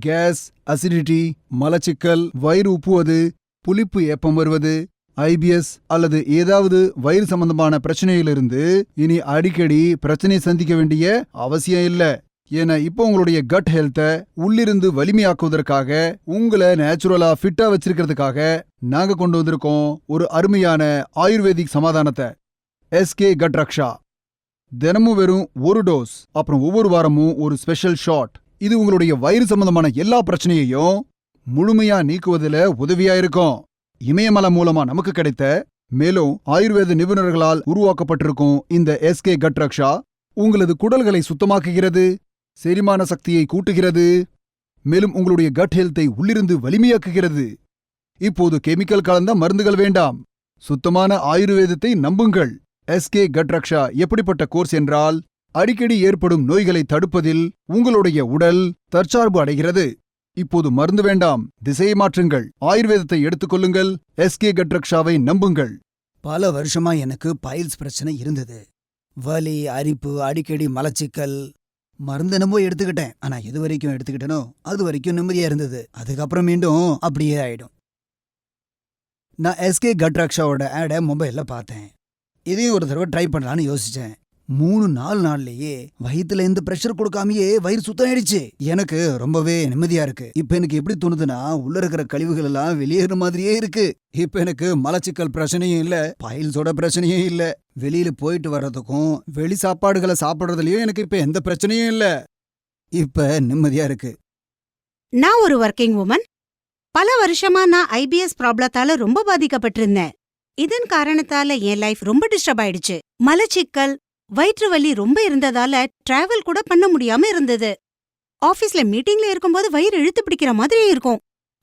Case acidity மலச்சிக்கல் வயிறு உப்புவது புளிப்பு ஏப்பம் வருவது ஐபிஎஸ் அல்லது ஏதாவது வயிறு சம்பந்தமான பிரச்சனையிலிருந்து இனி அடிக்கடி பிரச்சனை சந்திக்க வேண்டிய அவசியம் இல்ல. ஏன்னா இப்போ உங்களுடைய கட் ஹெல்த்தை உள்ளிருந்து வலிமையாக்குவதற்காக உங்களை நேச்சுரலா ஃபிட்டா வச்சிருக்கிறதுக்காக நாங்க கொண்டு வந்திருக்கோம் ஒரு அருமையான ஆயுர்வேதிக் சமாதானத்தை. எஸ்கே கட் ரக்ஷா. தினமும் வெறும் ஒரு டோஸ் அப்புறம் ஒவ்வொரு வாரமும் ஒரு ஸ்பெஷல் ஷாட் இது உங்களுடைய வயிறு சம்பந்தமான எல்லா பிரச்சனையையும் முழுமையா நீக்குவதில் உதவியா இருக்கும் இமயமலம் மூலமா நமக்கு கிடைத்த மேலும் ஆயுர்வேத நிபுணர்களால் உருவாக்கப்பட்டிருக்கும் இந்த எஸ்கே கட் ரக்ஷா உங்களது குடல்களை சுத்தமாக்குகிறது செரிமான சக்தியை கூட்டுகிறது மேலும் உங்களுடைய கட் ஹெல்த்தை உள்ளிருந்து வலிமையாக்குகிறது. இப்போது கெமிக்கல் கலந்த மருந்துகள் வேண்டாம். சுத்தமான ஆயுர்வேதத்தை நம்புங்கள். எஸ்கே கட் ரக்ஷா எப்படிப்பட்ட கோர்ஸ் என்றால் அடிக்கடி ஏற்படும் நோய்களை தடுப்பதில் உங்களுடைய உடல் தற்சார்பு அடைகிறது. இப்போது மருந்து வேண்டாம். திசையை மாற்றுங்கள். ஆயுர்வேதத்தை எடுத்துக்கொள்ளுங்கள் எஸ்கே கட்ரக்ஷாவை நம்புங்கள். பல வருஷமா எனக்கு பைல்ஸ் பிரச்சனை இருந்தது. வலி அரிப்பு அடிக்கடி மலச்சிக்கல். மருந்து என்னமோ எடுத்துக்கிட்டேன். ஆனா எது வரைக்கும் எடுத்துக்கிட்டேனோ அது வரைக்கும் நிம்மதியா இருந்தது. அதுக்கப்புறம் மீண்டும் அப்படியே ஆயிடும். நான் எஸ்கே கட்ராக்ஷாவோட ஆடை மொபைல்ல பார்த்தேன். இதையும் ஒரு தடவை ட்ரை பண்ணலான்னு யோசிச்சேன். மூணு நாலு நாள்லயே வயித்துல எந்த ப்ரெஷர் கொடுக்காமயே வயிறு சுத்தம் ஆயிடுச்சு எனக்கு ரொம்பவே நிம்மதியா இருக்கு. இப்ப எனக்கு எப்படி தோணுதுன்னா உள்ள இருக்கிற கழிவுகள் எல்லாம் வெளியேற மாதிரியே இருக்கு. இப்ப எனக்கு மலச்சிக்கல் பிரச்சனையும் இல்ல பைல்ஸோட பிரச்சனையும் இல்ல. வெளியில போயிட்டு வர்றதுக்கும் வெளி சாப்பாடுகளை சாப்பிடுறதுலயும் எனக்கு இப்ப எந்த பிரச்சனையும் இல்ல. இப்ப நிம்மதியா இருக்கு. நான் ஒரு ஒர்க்கிங் உமன் பல வருஷமா நான் ஐபிஎஸ் ப்ராப்ளத்தால ரொம்ப பாதிக்கப்பட்டிருந்தேன். இதன் காரணத்தால என் லைஃப் ரொம்ப டிஸ்டர்ப் ஆயிடுச்சு. மலச்சிக்கல் வயிற்று வலி ரொம்ப இருந்ததால டிராவல் கூட பண்ண முடியாம இருந்தது. ஆபீஸ்ல மீட்டிங்ல இருக்கும்போது வயிறு இழுத்து பிடிக்கிற மாதிரி இருக்கும்.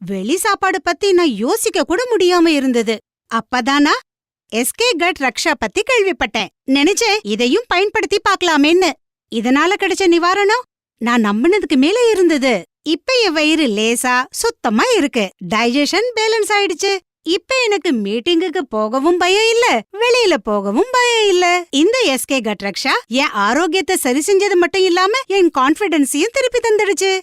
வெளி சாப்பாடு பத்தி நான் யோசிக்க கூட முடியாம இருந்தது. அப்பதானா? எஸ்கே கட் ரக்ஷா பத்தி கேள்விப்பட்டேன். நினைச்சேன் இதையும் பயன்படுத்தி பார்க்கலாமேன்னு. இதனால கிடைச்ச நிவாரணம் நான் நம்பினதுக்கு மேல இருந்தது. இப்ப என் வயிறு லேசா சுத்தமா இருக்கு. டைஜஷன் பேலன்ஸ் ஆயிடுச்சு. இப்ப எனக்கு மீட்டிங்குக்கு போகவும் பயம் இல்ல வெளியில போகவும் பயம் இல்ல. இந்த எஸ்கே கட்ரக்ஷா என் ஆரோக்கியத்தை சரி செஞ்சது மட்டும் இல்லாம என் கான்பிடன்ஸையும் திருப்பி தந்துடுச்சு.